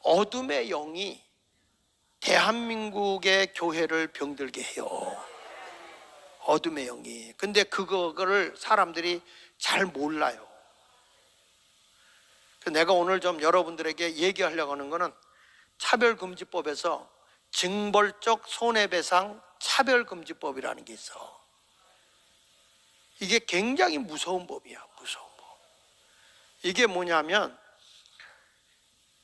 어둠의 영이 대한민국의 교회를 병들게 해요. 어둠의 영이. 근데 그거를 사람들이 잘 몰라요. 그 내가 오늘 좀 여러분들에게 얘기하려고 하는 거는 차별금지법에서 징벌적 손해배상 차별금지법이라는 게 있어. 이게 굉장히 무서운 법이야, 무서운 법. 이게 뭐냐면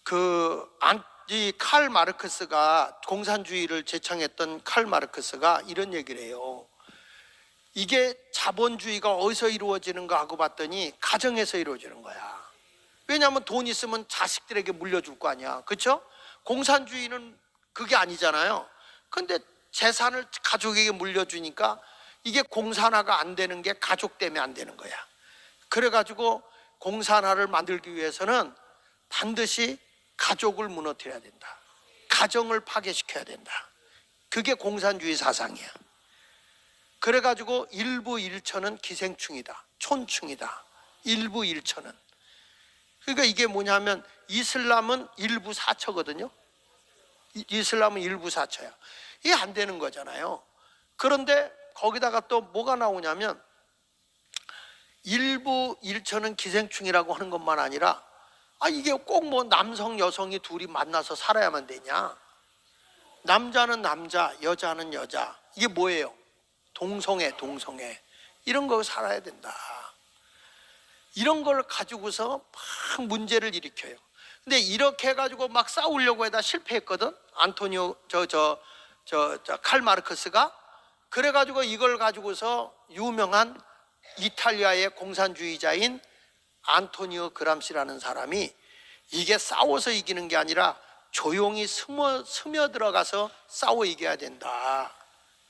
그이칼 마르크스가 공산주의를 제창했던 칼 마르크스가 이런 얘기를 해요. 이게 자본주의가 어디서 이루어지는가 하고 봤더니 가정에서 이루어지는 거야. 왜냐하면 돈 있으면 자식들에게 물려줄 거 아니야. 그렇죠? 공산주의는 그게 아니잖아요. 근데 재산을 가족에게 물려주니까 이게 공산화가 안 되는 게 가족 때문에 안 되는 거야. 그래가지고 공산화를 만들기 위해서는 반드시 가족을 무너뜨려야 된다. 가정을 파괴시켜야 된다. 그게 공산주의 사상이야. 그래가지고 일부 일처는 기생충이다. 촌충이다. 일부 일처는. 그러니까 이게 뭐냐면 이슬람은 일부 사처거든요. 이- 이슬람은 일부 사처야. 이게 안 되는 거잖아요. 그런데 거기다가 또 뭐가 나오냐면 일부 일처는 기생충이라고 하는 것만 아니라 아 이게 꼭 뭐 남성 여성이 둘이 만나서 살아야만 되냐? 남자는 남자, 여자는 여자. 이게 뭐예요? 동성애, 동성애. 이런 거 살아야 된다. 이런 걸 가지고서 막 문제를 일으켜요. 근데 이렇게 해가지고 막 싸우려고 해다 실패했거든. 안토니오 저 저 저 저 칼 마르크스가 그래가지고 이걸 가지고서 유명한 이탈리아의 공산주의자인 안토니오 그람시라는 사람이 이게 싸워서 이기는 게 아니라 조용히 스며, 스며 들어가서 싸워 이겨야 된다.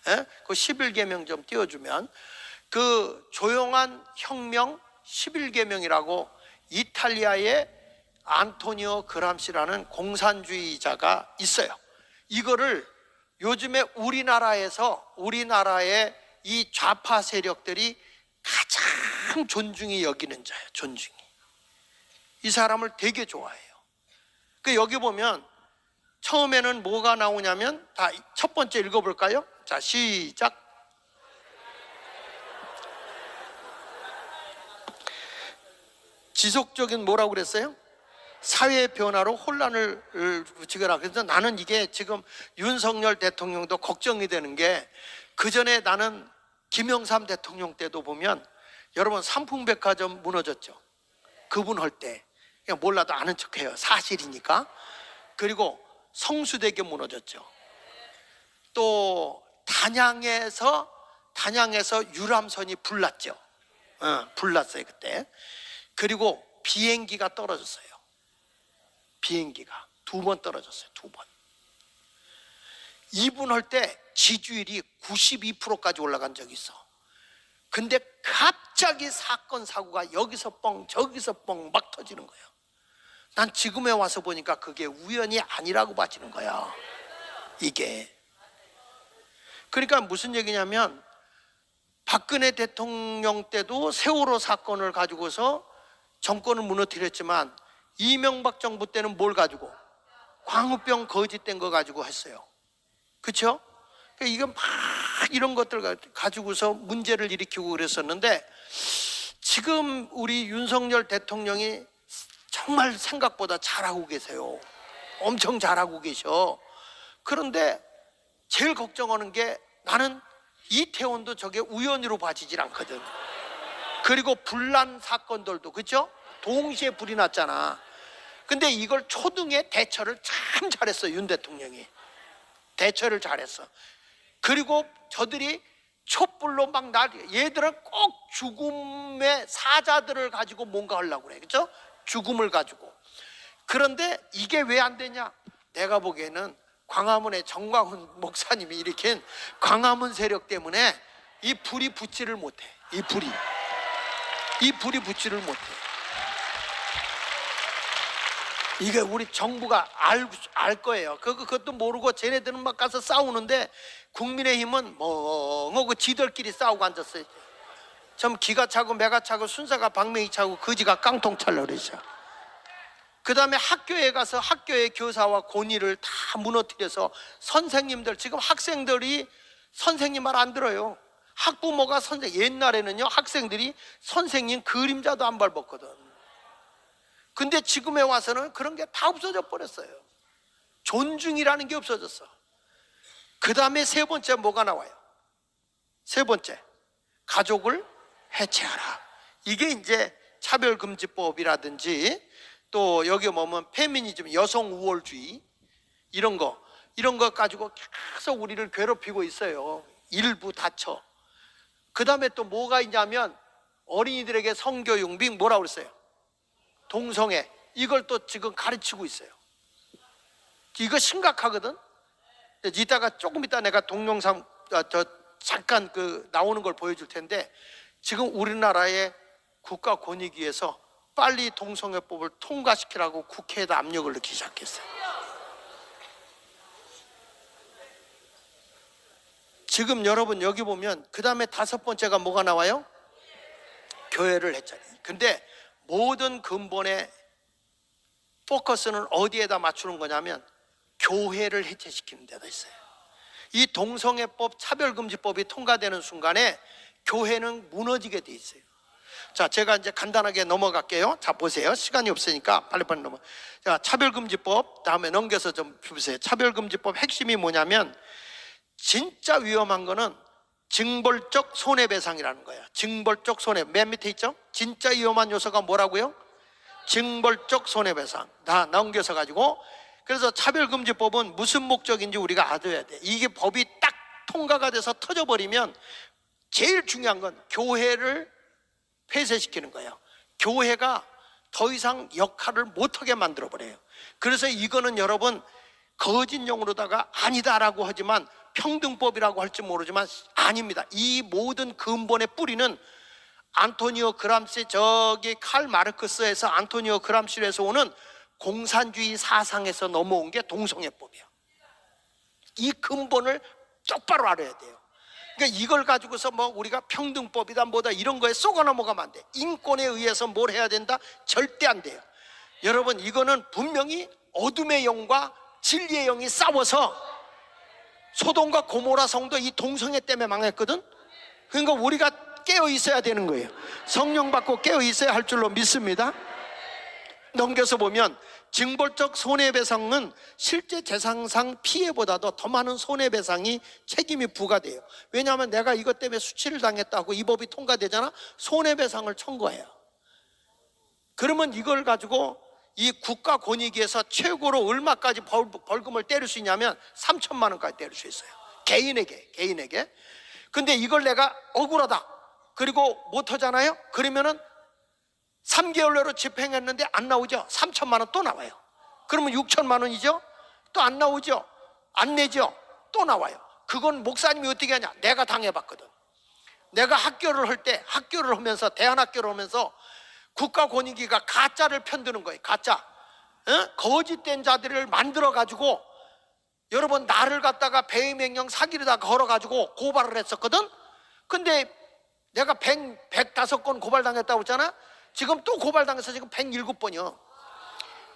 예? 그 11계명 좀 띄워주면 그 조용한 혁명 11계명이라고 이탈리아의 안토니오 그람시라는 공산주의자가 있어요. 이거를 요즘에 우리나라에서 우리나라의 이 좌파 세력들이 가장 존중이 여기는 자예요. 존중이. 이 사람을 되게 좋아해요. 그 여기 보면 처음에는 뭐가 나오냐면 다 첫 번째 읽어볼까요? 자 시작. 지속적인 뭐라고 그랬어요? 사회 변화로 혼란을 붙이거나 그래서 나는 이게 지금 윤석열 대통령도 걱정이 되는 게 그 전에 나는 김영삼 대통령 때도 보면 여러분 삼풍백화점 무너졌죠. 그분 할 때 그냥 몰라도 아는 척해요. 사실이니까. 그리고 성수대교 무너졌죠. 또 단양에서 단양에서 유람선이 불났죠. 어, 불났어요 그때. 그리고 비행기가 떨어졌어요. 비행기가 두 번 떨어졌어요. 두 번. 이분 할 때 지지율이 92%까지 올라간 적이 있어. 근데 갑자기 사건 사고가 여기서 뻥 저기서 뻥 막 터지는 거예요. 난 지금에 와서 보니까 그게 우연이 아니라고 봐지는 거야. 이게. 그러니까 무슨 얘기냐면 박근혜 대통령 때도 세월호 사건을 가지고서 정권을 무너뜨렸지만 이명박 정부 때는 뭘 가지고 광우병 거짓된 거 가지고 했어요. 그렇죠? 이건 막 이런 것들 가- 가지고서 문제를 일으키고 그랬었는데 지금 우리 윤석열 대통령이 정말 생각보다 잘하고 계세요. 엄청 잘하고 계셔. 그런데 제일 걱정하는 게 나는 이태원도 저게 우연으로 봐지질 않거든. 그리고 불난 사건들도 그죠? 동시에 불이 났잖아. 근데 이걸 초등에 대처를 참 잘했어 윤 대통령이 대처를 잘했어. 그리고 저들이 촛불로 막 날, 얘들은 꼭 죽음의 사자들을 가지고 뭔가 하려고 그래. 그죠? 죽음을 가지고. 그런데 이게 왜 안 되냐? 내가 보기에는 광화문의 정광훈 목사님이 일으킨 광화문 세력 때문에 이 불이 붙지를 못해. 이 불이. 이 불이 붙지를 못해. 이게 우리 정부가 알, 알 거예요. 그, 그것도 모르고 쟤네들은 막 가서 싸우는데 국민의힘은 멍하고 지들끼리 싸우고 앉았어요. 좀 기가 차고 매가 차고 순사가 방맹이 차고 거지가 깡통 찰러 그러죠. 그 다음에 학교에 가서 학교의 교사와 권위를 다 무너뜨려서 선생님들, 지금 학생들이 선생님 말 안 들어요. 학부모가 선생, 옛날에는요, 학생들이 선생님 그림자도 안 밟았거든. 근데 지금에 와서는 그런 게 다 없어져 버렸어요. 존중이라는 게 없어졌어. 그 다음에 세 번째 뭐가 나와요? 세 번째, 가족을 해체하라. 이게 이제 차별금지법이라든지 또 여기 보면 페미니즘, 여성 우월주의 이런 거 이런 거 가지고 계속 우리를 괴롭히고 있어요. 일부 다쳐. 그 다음에 또 뭐가 있냐면 어린이들에게 성교육 및 뭐라 그랬어요? 동성애 이걸 또 지금 가르치고 있어요. 이거 심각하거든. 이따가 조금 이따 내가 동영상 아, 저 잠깐 그 나오는 걸 보여줄 텐데 지금 우리나라의 국가 권익위에서 빨리 동성애법을 통과시키라고 국회에다 압력을 넣기 시작했어요. 지금 여러분 여기 보면 그 다음에 다섯 번째가 뭐가 나와요? 교회를 했잖아요. 근데 모든 근본의 포커스는 어디에다 맞추는 거냐면 교회를 해체시키는 데다 있어요. 이 동성애법 차별금지법이 통과되는 순간에 교회는 무너지게 돼 있어요. 자, 제가 이제 간단하게 넘어갈게요. 자, 보세요. 시간이 없으니까 빨리빨리 넘어. 자, 차별금지법 다음에 넘겨서 좀 보세요. 차별금지법 핵심이 뭐냐면 진짜 위험한 거는 징벌적 손해배상이라는 거예요. 징벌적 손해. 맨 밑에 있죠? 진짜 위험한 요소가 뭐라고요? 징벌적 손해배상. 다 넘겨서 가지고 그래서 차별금지법은 무슨 목적인지 우리가 알아야 돼. 이게 법이 딱 통과가 돼서 터져버리면 제일 중요한 건 교회를 폐쇄시키는 거예요. 교회가 더 이상 역할을 못하게 만들어버려요. 그래서 이거는 여러분 거짓용으로다가 아니다라고 하지만 평등법이라고 할지 모르지만 아닙니다. 이 모든 근본의 뿌리는 안토니오 그람시 저기 칼 마르크스에서 안토니오 그람시에서 오는 공산주의 사상에서 넘어온 게 동성애법이야. 이 근본을 똑바로 알아야 돼요. 그러니까 이걸 가지고서 뭐 우리가 평등법이다 뭐다 이런 거에 쏘가 넘어가면 안 돼. 인권에 의해서 뭘 해야 된다? 절대 안 돼요. 여러분 이거는 분명히 어둠의 영과 진리의 영이 싸워서 소돔과 고모라 성도 이 동성애 때문에 망했거든. 그러니까 우리가 깨어 있어야 되는 거예요. 성령 받고 깨어 있어야 할 줄로 믿습니다. 넘겨서 보면 징벌적 손해배상은 실제 재산상 피해보다도 더 많은 손해배상이 책임이 부과돼요. 왜냐하면 내가 이것 때문에 수치를 당했다고 이 법이 통과되잖아. 손해배상을 청구해요. 그러면 이걸 가지고 이 국가 권익위에서 최고로 얼마까지 벌, 벌금을 때릴 수 있냐면 3천만 원까지 때릴 수 있어요. 개인에게, 개인에게. 근데 이걸 내가 억울하다. 그리고 못 하잖아요. 그러면은 3개월 내로 집행했는데 안 나오죠. 3천만 원 또 나와요. 그러면 6천만 원이죠. 또 안 나오죠. 안 내죠. 또 나와요. 그건 목사님이 어떻게 하냐? 내가 당해봤거든. 내가 학교를 할 때 학교를 하면서 대안학교를 하면서 국가 권익위가 가짜를 편드는 거예요. 가짜. 어? 거짓된 자들을 만들어 가지고 여러분 나를 갖다가 배임행령 사기로다 걸어 가지고 고발을 했었거든. 근데 내가 100, 105건 고발당했다고 했잖아. 지금 또 고발당해서 지금 107번이요.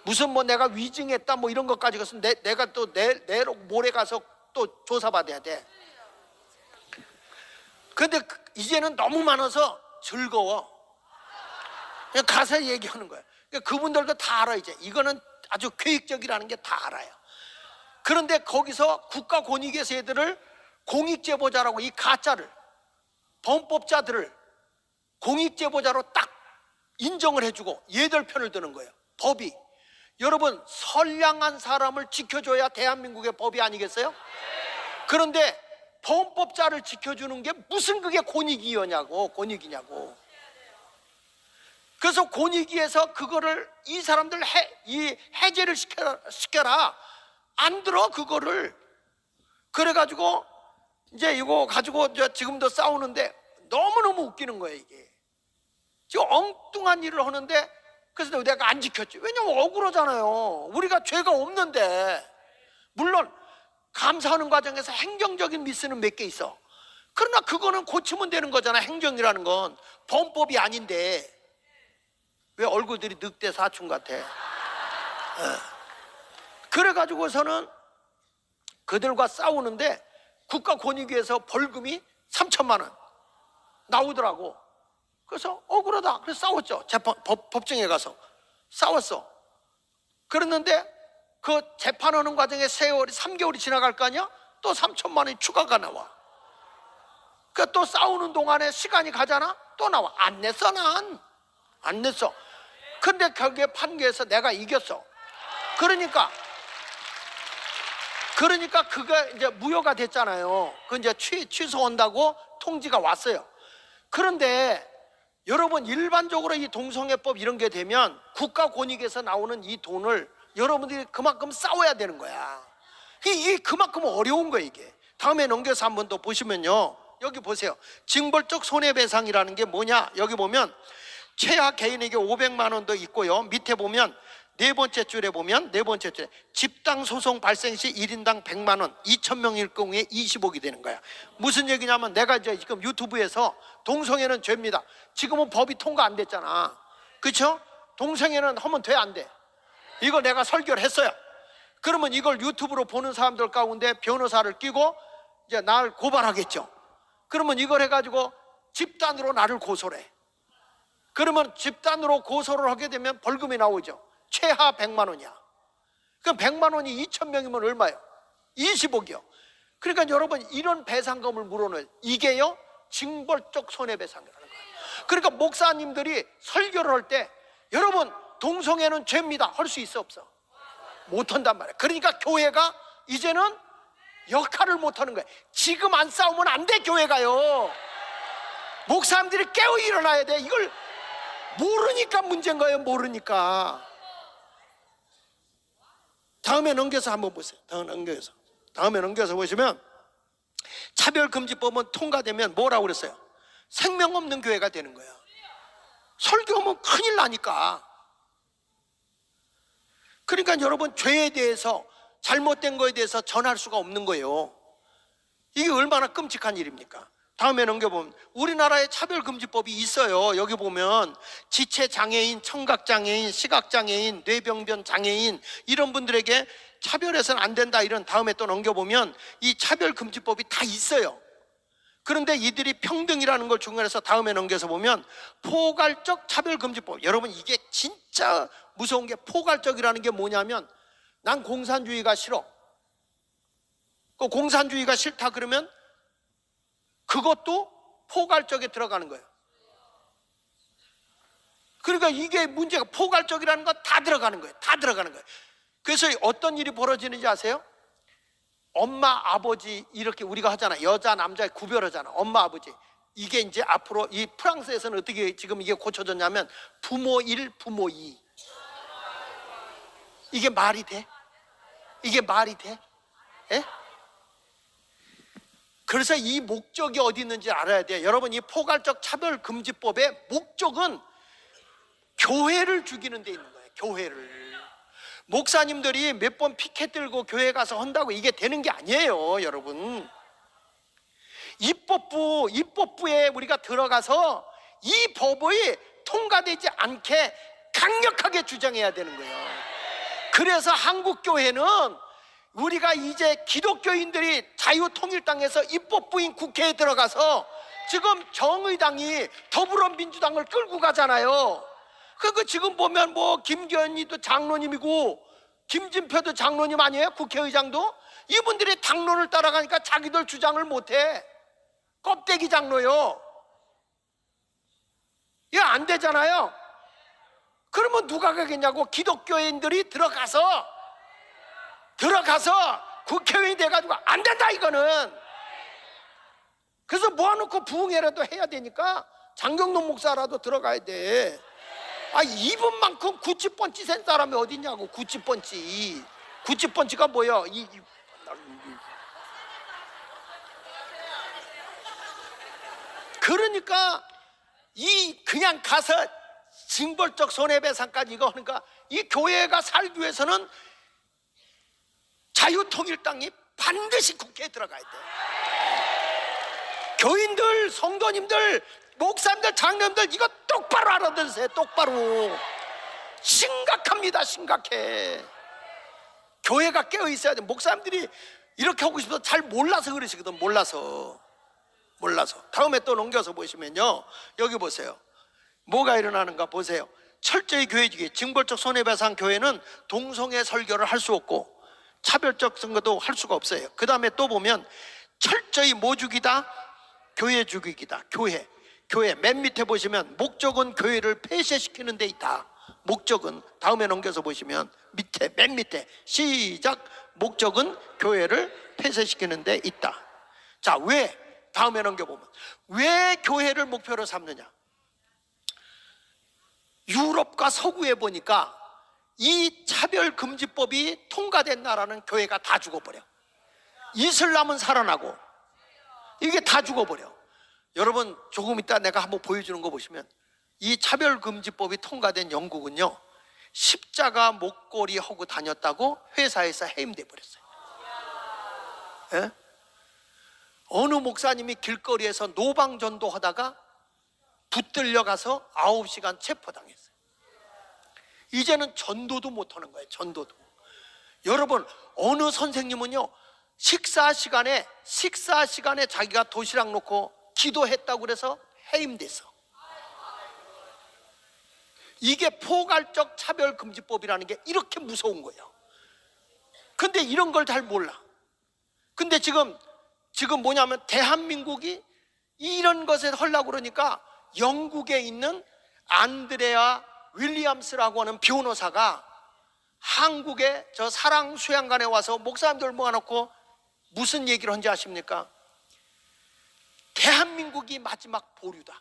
무슨 뭐 내가 위증했다 뭐 이런 것까지 가서 내, 내가 또 내, 내로 모레 가서 또 조사받아야 돼. 근데 그- 이제는 너무 많아서 즐거워. 가서 얘기하는 거야. 그러니까 그분들도 다 알아 이제. 이거는 아주 계획적이라는 게 다 알아요. 그런데 거기서 국가 권익위에서 얘들을 공익제보자라고 이 가짜를 범법자들을 공익제보자로 딱 인정을 해주고 얘들 편을 드는 거예요. 법이. 여러분 선량한 사람을 지켜줘야 대한민국의 법이 아니겠어요? 그런데 범법자를 지켜주는 게 무슨 그게 권익위원냐고 권익이냐고. 그래서 권익위에서 그거를 이 사람들 해, 이 해제를 시켜라, 시켜라. 안 들어 그거를. 그래가지고 이제 이거 가지고 저 지금도 싸우는데 너무너무 웃기는 거예요 이게. 지금 엉뚱한 일을 하는데 그래서 내가 안 지켰지. 왜냐면 억울하잖아요. 우리가 죄가 없는데. 물론 감사하는 과정에서 행정적인 미스는 몇 개 있어. 그러나 그거는 고치면 되는 거잖아. 행정이라는 건 범법이 아닌데 왜 얼굴들이 늑대 사춘 같아? 그래가지고서는 그들과 싸우는데 국가 권익위에서 벌금이 3천만 원 나오더라고. 그래서 억울하다. 그래서 싸웠죠. 재판 법, 법정에 가서 싸웠어. 그랬는데 그 재판하는 과정에 세월이 3개월이 지나갈 거 아니야? 또 3천만 원이 추가가 나와. 그또 싸우는 동안에 시간이 가잖아? 또 나와. 안 냈어, 난. 안 냈어. 근데 결국에 판결에서 내가 이겼어. 그러니까 그러니까 그가 이제 무효가 됐잖아요. 그 이제 취, 취소한다고 통지가 왔어요. 그런데 여러분 일반적으로 이 동성애법 이런 게 되면 국가 권익에서 나오는 이 돈을 여러분들이 그만큼 싸워야 되는 거야. 이, 이 그만큼 어려운 거야 이게. 다음에 넘겨서 한번 더 보시면요. 여기 보세요. 징벌적 손해배상이라는 게 뭐냐? 여기 보면 최하 개인에게 500만 원도 있고요. 밑에 보면 네 번째 줄에 보면 네 번째 줄에 집당 소송 발생 시 1인당 100만 원, 2천 명일 경우에 20억이 되는 거야. 무슨 얘기냐면 내가 이제 지금 유튜브에서 동성애는 죄입니다. 지금은 법이 통과 안 됐잖아. 그렇죠? 동성애는 하면 돼 안 돼? 이거 내가 설교를 했어요. 그러면 이걸 유튜브로 보는 사람들 가운데 변호사를 끼고 이제 날 고발하겠죠. 그러면 이걸 해가지고 집단으로 나를 고소를 해. 그러면 집단으로 고소를 하게 되면 벌금이 나오죠. 최하 100만 원이야. 그럼 100만 원이 2천 명이면 얼마예요? 20억이요. 그러니까 여러분 이런 배상금을 물어는 이게요 징벌적 손해배상이라는 거예요. 그러니까 목사님들이 설교를 할 때 여러분 동성애는 죄입니다. 할 수 있어 없어? 못 한단 말이에요. 그러니까 교회가 이제는 역할을 못 하는 거예요. 지금 안 싸우면 안 돼 교회가요. 목사님들이 깨어 일어나야 돼. 이걸 모르니까 문제인 거예요. 모르니까. 다음에 넘겨서 한번 보세요. 다음 넘겨서. 다음에 넘겨서 보시면 차별금지법은 통과되면 뭐라고 그랬어요? 생명 없는 교회가 되는 거예요. 설교하면 큰일 나니까. 그러니까 여러분 죄에 대해서 잘못된 거에 대해서 전할 수가 없는 거예요. 이게 얼마나 끔찍한 일입니까? 다음에 넘겨보면 우리나라에 차별금지법이 있어요. 여기 보면 지체장애인, 청각장애인, 시각장애인, 뇌병변 장애인 이런 분들에게 차별해서는 안 된다 이런 다음에 또 넘겨보면 이 차별금지법이 다 있어요. 그런데 이들이 평등이라는 걸 중간에서 다음에 넘겨서 보면 포괄적 차별금지법 여러분 이게 진짜 무서운 게 포괄적이라는 게 뭐냐면 난 공산주의가 싫어 그 공산주의가 싫다 그러면 그것도 포괄적에 들어가는 거예요 그러니까 이게 문제가 포괄적이라는 건 다 들어가는 거예요 다 들어가는 거예요 그래서 어떤 일이 벌어지는지 아세요? 엄마 아버지 이렇게 우리가 하잖아 여자 남자 구별하잖아 엄마 아버지 이게 이제 앞으로 이 프랑스에서는 어떻게 지금 이게 고쳐졌냐면 부모 1 부모 2 이게 말이 돼? 이게 말이 돼? 예? 그래서 이 목적이 어디 있는지 알아야 돼요 여러분 이 포괄적 차별금지법의 목적은 교회를 죽이는 데 있는 거예요 교회를 목사님들이 몇 번 피켓 들고 교회 가서 한다고 이게 되는 게 아니에요, 여러분. 입법부, 입법부에 우리가 들어가서 이 법이 통과되지 않게 강력하게 주장해야 되는 거예요. 그래서 한국 교회는 우리가 이제 기독교인들이 자유통일당에서 입법부인 국회에 들어가서 지금 정의당이 더불어민주당을 끌고 가잖아요. 그 지금 보면 뭐 김기현이도 장로님이고 김진표도 장로님 아니에요? 국회의장도 이분들이 당론을 따라가니까 자기들 주장을 못해 껍데기 장로요. 이거 안 되잖아요. 그러면 누가 가겠냐고 기독교인들이 들어가서 들어가서 국회의원이 돼가지고 안 된다 이거는. 그래서 모아놓고 부흥회라도 해야 되니까 장경동 목사라도 들어가야 돼. 아 이분만큼 구찌번치 센 사람이 어딨냐고 구찌번치 구찌번치가 뭐야 이, 이- 그러니까 이 그냥 가서 징벌적 손해배상까지 이거 하니까 이 교회가 살기 위해서는 자유통일당이 반드시 국회에 들어가야 돼. 교인들 성도님들 목사님들 장로님들 이거 똑바로 알아들으세요 똑바로. 심각합니다 심각해. 교회가 깨어 있어야 돼. 목사님들이 이렇게 하고 싶어서 잘 몰라서 그러시거든 몰라서. 몰라서. 다음에 또 넘겨서 보시면요. 여기 보세요. 뭐가 일어나는가 보세요. 철저히 교회주의 징벌적 손해배상 교회는 동성애 설교를 할 수 없고 차별적 선거도 할 수가 없어요. 그 다음에 또 보면 철저히 뭐 죽이다 교회 죽이기다 교회. 교회 맨 밑에 보시면 목적은 교회를 폐쇄시키는 데 있다. 목적은 다음에 넘겨서 보시면 밑에 맨 밑에 시작. 목적은 교회를 폐쇄시키는 데 있다. 자 왜? 다음에 넘겨 보면 왜 교회를 목표로 삼느냐? 유럽과 서구에 보니까 이 차별금지법이 통과된 나라는 교회가 다 죽어버려. 이슬람은 살아나고 이게 다 죽어버려. 여러분 조금 이따 내가 한번 보여주는 거 보시면 이 차별금지법이 통과된 영국은요 십자가 목걸이 하고 다녔다고 회사에서 해임돼 버렸어요. 예? 어느 목사님이 길거리에서 노방전도 하다가 붙들려 가서 9시간 체포당했어요 이제는 전도도 못하는 거예요 전도도 여러분 어느 선생님은요 식사 시간에 식사 시간에 자기가 도시락 놓고 기도했다고 그래서 해임됐어. 이게 포괄적 차별 금지법이라는 게 이렇게 무서운 거예요. 근데 이런 걸 잘 몰라. 근데 지금 지금 뭐냐면 대한민국이 이런 것에 하려고 그러니까 영국에 있는 안드레아 윌리엄스라고 하는 변호사가 한국에 저 사랑 수양관에 와서 목사님들 모아놓고 무슨 얘기를 한지 아십니까? 대한민국이 마지막 보류다.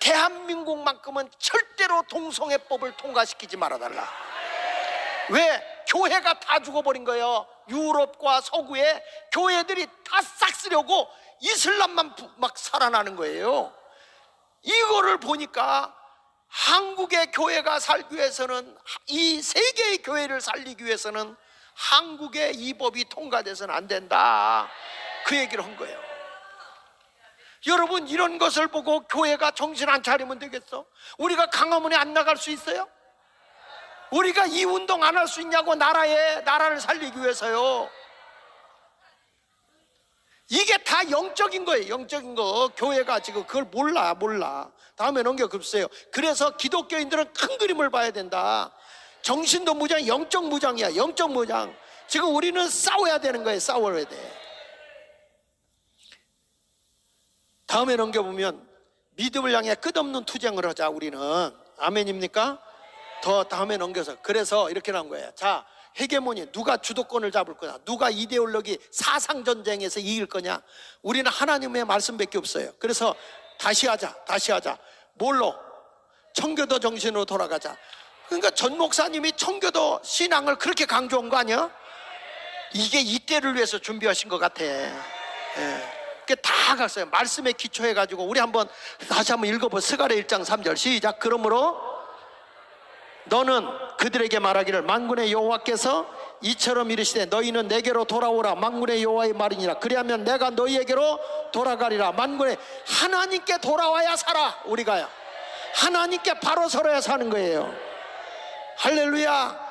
대한민국만큼은 절대로 동성애법을 통과시키지 말아달라. 왜? 교회가 다 죽어버린 거예요. 유럽과 서구에 교회들이 다 싹 쓰려고 이슬람만 부- 막 살아나는 거예요. 이거를 보니까 한국의 교회가 살기 위해서는 이 세계의 교회를 살리기 위해서는 한국의 이 법이 통과돼서는 안 된다. 그 얘기를 한 거예요. 여러분 이런 것을 보고 교회가 정신 안 차리면 되겠어? 우리가 강화문에 안 나갈 수 있어요? 우리가 이 운동 안 할 수 있냐고 나라에 나라를 살리기 위해서요. 이게 다 영적인 거예요. 영적인 거. 교회가 지금 그걸 몰라, 몰라. 다음에 넘겨 글쎄요. 그래서 기독교인들은 큰 그림을 봐야 된다. 정신도 무장, 영적 무장이야. 영적 무장. 지금 우리는 싸워야 되는 거예요. 싸워야 돼. 다음에 넘겨보면 믿음을 향해 끝없는 투쟁을 하자 우리는 아멘입니까? 더 다음에 넘겨서 그래서 이렇게 나온 거예요 자 헤게모니 누가 주도권을 잡을 거냐 누가 이데올로기 사상 전쟁에서 이길 거냐 우리는 하나님의 말씀밖에 없어요 그래서 다시 하자 다시 하자 뭘로 청교도 정신으로 돌아가자 그러니까 전 목사님이 청교도 신앙을 그렇게 강조한 거 아니야? 이게 이때를 위해서 준비하신 것 같아 예. 다 갔어요. 말씀에 기초해가지고 우리 한번 다시 한번 읽어보. 스가랴 1장 3절 시작. 그러므로 너는 그들에게 말하기를 만군의 여호와께서 이처럼 이르시되 너희는 내게로 돌아오라. 만군의 여호와의 말이니라. 그리하면 내가 너희에게로 돌아가리라. 만군의 하나님께 돌아와야 살아. 우리가요 하나님께 바로 서러야 사는 거예요. 할렐루야.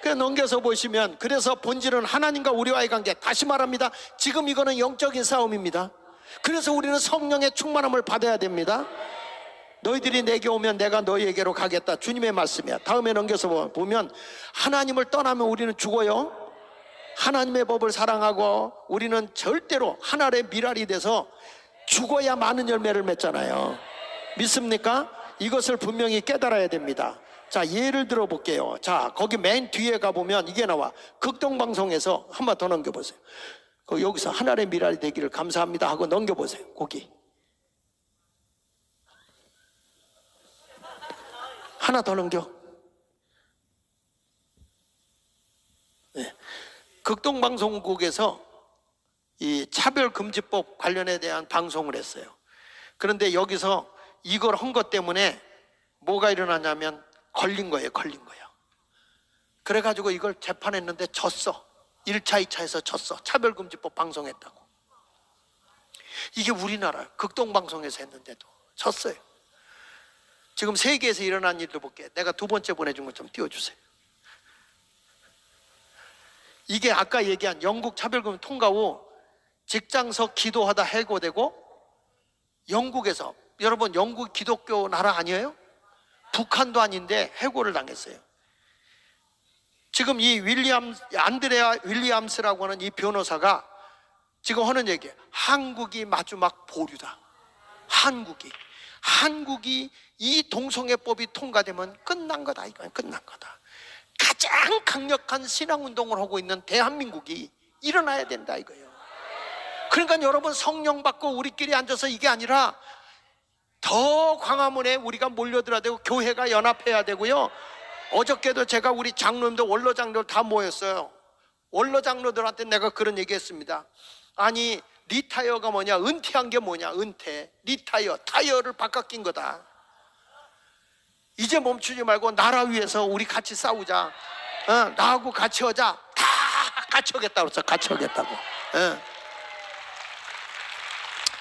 그 넘겨서 보시면 그래서 본질은 하나님과 우리와의 관계. 다시 말합니다. 지금 이거는 영적인 싸움입니다. 그래서 우리는 성령의 충만함을 받아야 됩니다 너희들이 내게 오면 내가 너희에게로 가겠다. 주님의 말씀이야. 다음에 넘겨서 보면 하나님을 떠나면 우리는 죽어요. 하나님의 법을 사랑하고 우리는 절대로 하나의 미랄이 돼서 죽어야 많은 열매를 맺잖아요. 믿습니까? 이것을 분명히 깨달아야 됩니다. 자 예를 들어 볼게요. 자 거기 맨 뒤에 가보면 이게 나와. 극동방송에서 한 번 더 넘겨보세요. 그 여기서 하나의 미랄이 되기를 감사합니다 하고 넘겨보세요. 거기 하나 더 넘겨 네. 극동방송국에서 이 차별금지법 관련에 대한 방송을 했어요 그런데 여기서 이걸 한 것 때문에 뭐가 일어나냐면 걸린 거예요, 걸린 거예요. 그래가지고 이걸 재판했는데 졌어. 1차, 2차에서 졌어. 차별금지법 방송했다고. 이게 우리나라 극동방송에서 했는데도 졌어요. 지금 세계에서 일어난 일도 볼게. 내가 두 번째 보내준 것 좀 띄워주세요. 이게 아까 얘기한 영국 차별금 통과 후 직장서 기도하다 해고되고 영국에서 여러분 영국 기독교 나라 아니에요? 북한도 아닌데 해고를 당했어요. 지금 이 윌리엄 안드레아 윌리엄스라고 하는 이 변호사가 지금 하는 얘기 한국이 마지막 보류다. 한국이 한국이 이 동성애법이 통과되면 끝난 거다 이건 끝난 거다. 가장 강력한 신앙 운동을 하고 있는 대한민국이 일어나야 된다 이거예요. 그러니까 여러분 성령 받고 우리끼리 앉아서 이게 아니라 더 광화문에 우리가 몰려들어야 되고 교회가 연합해야 되고요. 어저께도 제가 우리 장로님들 원로 장로들 다 모였어요. 원로 장로들한테 내가 그런 얘기했습니다. 아니 리타이어가 뭐냐? 은퇴한 게 뭐냐? 은퇴. 리타이어, 타이어를 바꿔 낀 거다. 이제 멈추지 말고 나라 위해서 우리 같이 싸우자. 어, 나하고 같이 하자. 다 같이 하겠다고 그랬어. 같이 하겠다고. 어.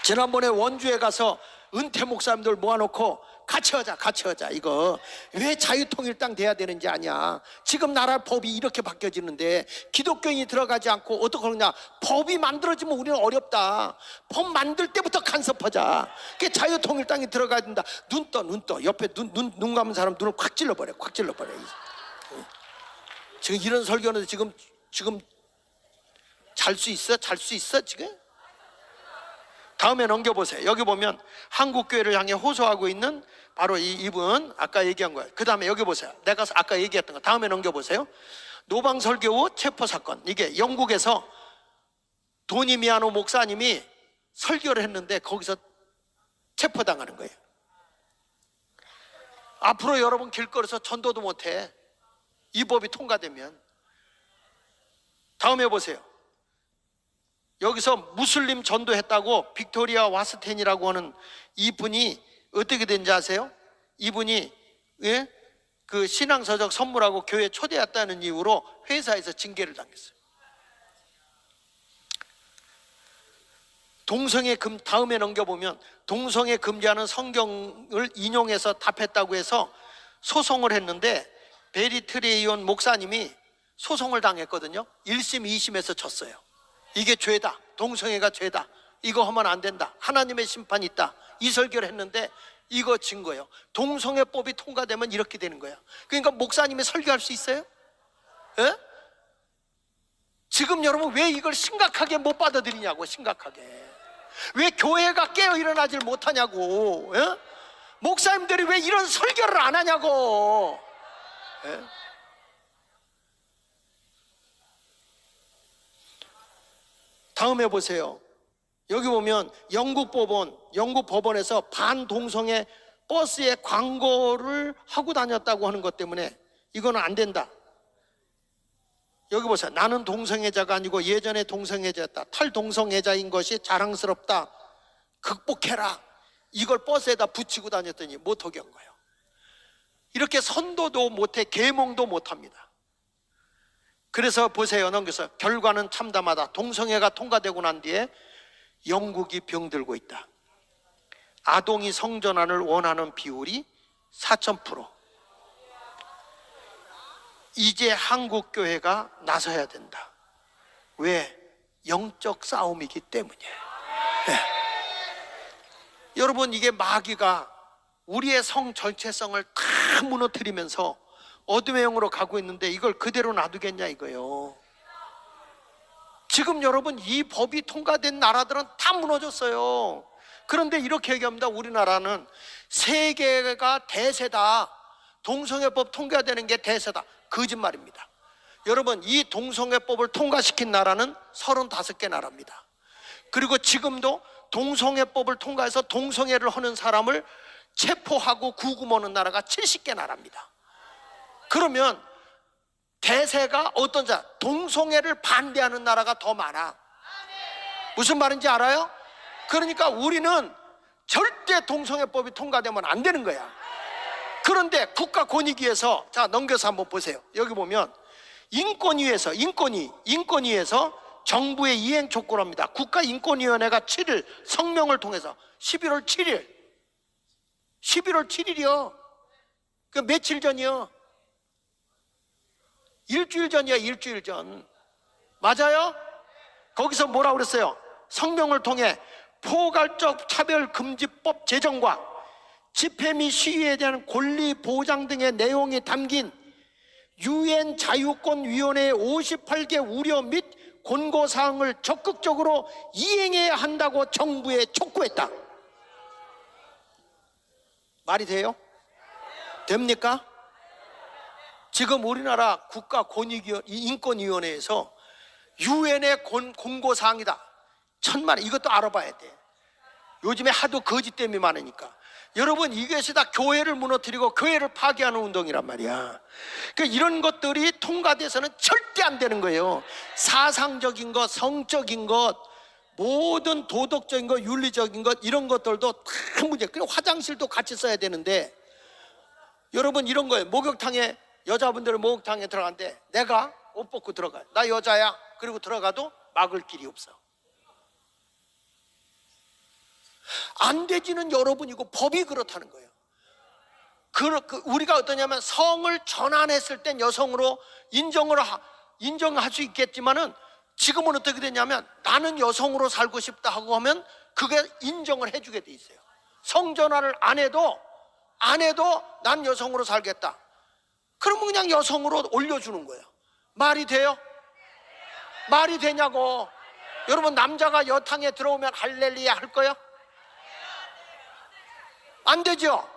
지난번에 원주에 가서 은퇴 목사님들 모아놓고 같이 하자, 같이 하자. 이거 왜 자유통일당 돼야 되는지 아냐? 지금 나라 법이 이렇게 바뀌어지는데 기독교인이 들어가지 않고 어떻게 그러냐? 법이 만들어지면 우리는 어렵다. 법 만들 때부터 간섭하자. 그 자유통일당이 들어가야 된다. 눈 떠, 눈 떠. 옆에 눈, 눈, 눈 감은 사람 눈을 콱 찔러버려, 콱 찔러버려. 지금 이런 설교는 지금 지금 잘 수 있어? 잘 수 있어 지금? 다음에 넘겨보세요. 여기 보면 한국 교회를 향해 호소하고 있는 바로 이 이분 아까 얘기한 거예요. 그 다음에 여기 보세요. 내가 아까 얘기했던 거 다음에 넘겨보세요. 노방 설교 후 체포 사건 이게 영국에서 도니미아노 목사님이 설교를 했는데 거기서 체포당하는 거예요. 앞으로 여러분 길거리에서 전도도 못해. 이 법이 통과되면 다음에 보세요. 여기서 무슬림 전도했다고 빅토리아 와스텐이라고 하는 이분이 어떻게 된지 아세요? 이분이 예? 그 신앙서적 선물하고 교회 초대했다는 이유로 회사에서 징계를 당했어요. 동성애 금 다음에 넘겨보면 동성애 금지하는 성경을 인용해서 답했다고 해서 소송을 했는데 베리트레이온 목사님이 소송을 당했거든요. 1심, 2심에서 졌어요. 이게 죄다. 동성애가 죄다. 이거 하면 안 된다. 하나님의 심판이 있다. 이 설교를 했는데 이거 진 거예요. 동성애법이 통과되면 이렇게 되는 거야. 그러니까 목사님이 설교할 수 있어요? 예? 지금 여러분 왜 이걸 심각하게 못 받아들이냐고 심각하게. 왜 교회가 깨어 일어나질 못하냐고. 예? 목사님들이 왜 이런 설교를 안 하냐고. 예? 다음에 보세요. 여기 보면 영국 법원, 영국 법원에서 반동성애 버스에 광고를 하고 다녔다고 하는 것 때문에 이거는 안 된다. 여기 보세요. 나는 동성애자가 아니고 예전에 동성애자였다. 탈동성애자인 것이 자랑스럽다. 극복해라. 이걸 버스에다 붙이고 다녔더니 못하게 한 거예요. 이렇게 선도도 못해, 계몽도 못합니다. 그래서 보세요. 넘겨서 결과는 참담하다. 동성애가 통과되고 난 뒤에 영국이 병들고 있다. 아동이 성전환을 원하는 비율이 4,000%. 이제 한국 교회가 나서야 된다. 왜? 영적 싸움이기 때문이에요. 네. 여러분 이게 마귀가 우리의 성 전체성을 다 무너뜨리면서 어둠의 영으로 가고 있는데 이걸 그대로 놔두겠냐 이거요. 지금 여러분 이 법이 통과된 나라들은 다 무너졌어요. 그런데 이렇게 얘기합니다. 우리나라는 세계가 대세다. 동성애법 통과되는 게 대세다. 거짓말입니다. 여러분 이 동성애법을 통과시킨 나라는 35개 나라입니다. 그리고 지금도 동성애법을 통과해서 동성애를 하는 사람을 체포하고 구금하는 나라가 70개 나라입니다. 그러면 대세가 어떤 자 동성애를 반대하는 나라가 더 많아. 무슨 말인지 알아요? 그러니까 우리는 절대 동성애법이 통과되면 안 되는 거야. 그런데 국가 권익위에서 자 넘겨서 한번 보세요. 여기 보면 인권위에서 인권위 인권위에서 정부의 이행 촉구합니다. 국가인권위원회가 7일 성명을 통해서 11월 7일 11월 7일이요. 그 며칠 전이요? 일주일 전이야, 일주일 전. 맞아요? 거기서 뭐라 그랬어요? 성명을 통해 포괄적 차별금지법 제정과 집회 및 시위에 대한 권리 보장 등의 내용이 담긴 유엔 자유권위원회의 58개 우려 및 권고 사항을 적극적으로 이행해야 한다고 정부에 촉구했다. 말이 돼요? 됩니까? 지금 우리나라 국가 권익위원 인권위원회에서 유엔의 공고 사항이다. 천만 원 이것도 알아봐야 돼. 요즘에 하도 거짓 때문에 많으니까. 여러분 이것이 다 교회를 무너뜨리고 교회를 파괴하는 운동이란 말이야. 그 이런 것들이 통과돼서는 절대 안 되는 거예요. 사상적인 것, 성적인 것, 모든 도덕적인 것, 윤리적인 것 이런 것들도 다 문제. 그리고 화장실도 같이 써야 되는데 여러분 이런 거예요. 목욕탕에 여자분들은 목욕탕에 들어간대. 내가 옷 벗고 들어가. 나 여자야. 그리고 들어가도 막을 길이 없어. 안 되지는 여러분이고 법이 그렇다는 거예요. 그, 그 우리가 어떠냐면 성을 전환했을 땐 여성으로 인정을 하, 인정할 수 있겠지만은 지금은 어떻게 되냐면 나는 여성으로 살고 싶다 하고 하면 그게 인정을 해주게 돼 있어요. 성 전환을 안 해도 안 해도 난 여성으로 살겠다. 그러면 그냥 여성으로 올려주는 거예요. 말이 돼요? 말이 되냐고. 여러분 남자가 여탕에 들어오면 할렐루야 할 거야? 안 되죠.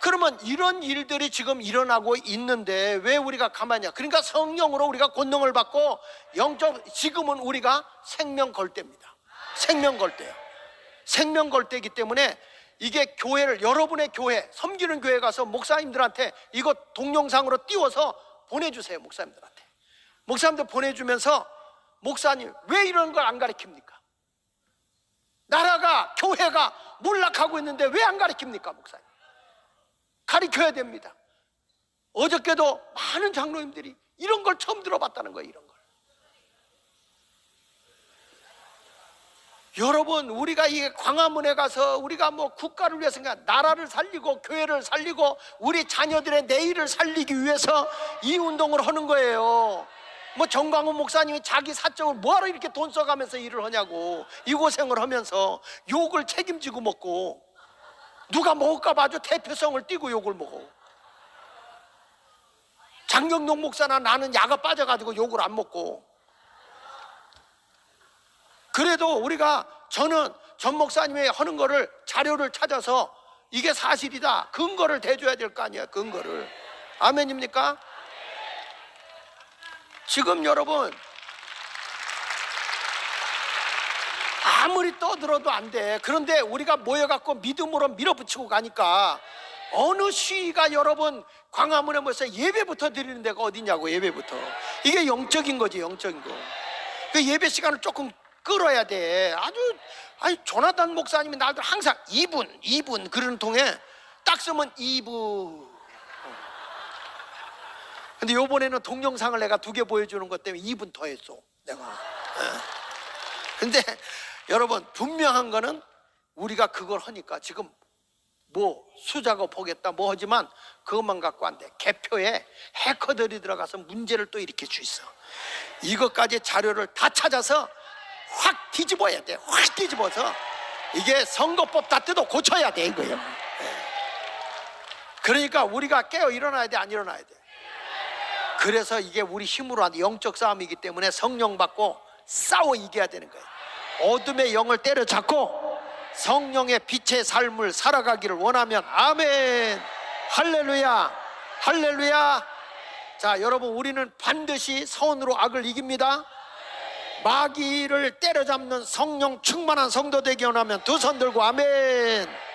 그러면 이런 일들이 지금 일어나고 있는데 왜 우리가 가만히야? 그러니까 성령으로 우리가 권능을 받고 영적 지금은 우리가 생명 걸 때입니다. 생명 걸 때요. 생명 걸 때이기 때문에 이게 교회를 여러분의 교회 섬기는 교회 가서 목사님들한테 이거 동영상으로 띄워서 보내주세요 목사님들한테 목사님들 보내주면서 목사님 왜 이런 걸 안 가르칩니까? 나라가 교회가 몰락하고 있는데 왜 안 가르칩니까 목사님? 가르쳐야 됩니다. 어저께도 많은 장로님들이 이런 걸 처음 들어봤다는 거예요 이런 걸. 여러분 우리가 이 광화문에 가서 우리가 뭐 국가를 위해서 나라를 살리고 교회를 살리고 우리 자녀들의 내일을 살리기 위해서 이 운동을 하는 거예요. 뭐 정광훈 목사님이 자기 사적으로 뭐하러 이렇게 돈 써가면서 일을 하냐고 이 고생을 하면서 욕을 책임지고 먹고 누가 먹을까 봐 아주 대표성을 띠고 욕을 먹어. 장경동 목사나 나는 야가 빠져가지고 욕을 안 먹고 그래도 우리가 저는 전 목사님이 하는 거를 자료를 찾아서 이게 사실이다. 근거를 대줘야 될 거 아니야. 근거를. 아멘입니까? 지금 여러분 아무리 떠들어도 안 돼. 그런데 우리가 모여갖고 믿음으로 밀어붙이고 가니까 어느 시위가 여러분 광화문에 모여서 예배부터 드리는 데가 어디냐고 예배부터. 이게 영적인 거지 영적인 거. 그 예배 시간을 조금 끌어야 돼. 아주 아니 조나단 목사님이 날들 항상 2분, 2분 그러는 통에 딱 쓰면 2분. 근데 요번에는 동영상을 내가 두 개 보여주는 것 때문에 2분 더 했어. 내가. 예. 근데 여러분 분명한 거는 우리가 그걸 하니까 지금 뭐 수작업 하겠다 뭐 하지만 그것만 갖고 안 돼. 개표에 해커들이 들어가서 문제를 또 일으킬 수 있어. 이것까지 자료를 다 찾아서 확 뒤집어야 돼. 확 뒤집어서 이게 선거법 다때도 고쳐야 돼 이거예요. 예. 그러니까 우리가 깨어 일어나야 돼, 안 일어나야 돼. 그래서 이게 우리 힘으로 하는 영적 싸움이기 때문에 성령 받고 싸워 이겨야 되는 거예요. 어둠의 영을 때려잡고 성령의 빛의 삶을 살아가기를 원하면 아멘. 할렐루야. 할렐루야. 자, 여러분 우리는 반드시 선으로 악을 이깁니다. 마귀를 때려잡는 성령 충만한 성도 되기 원하면 두 손 들고 아멘.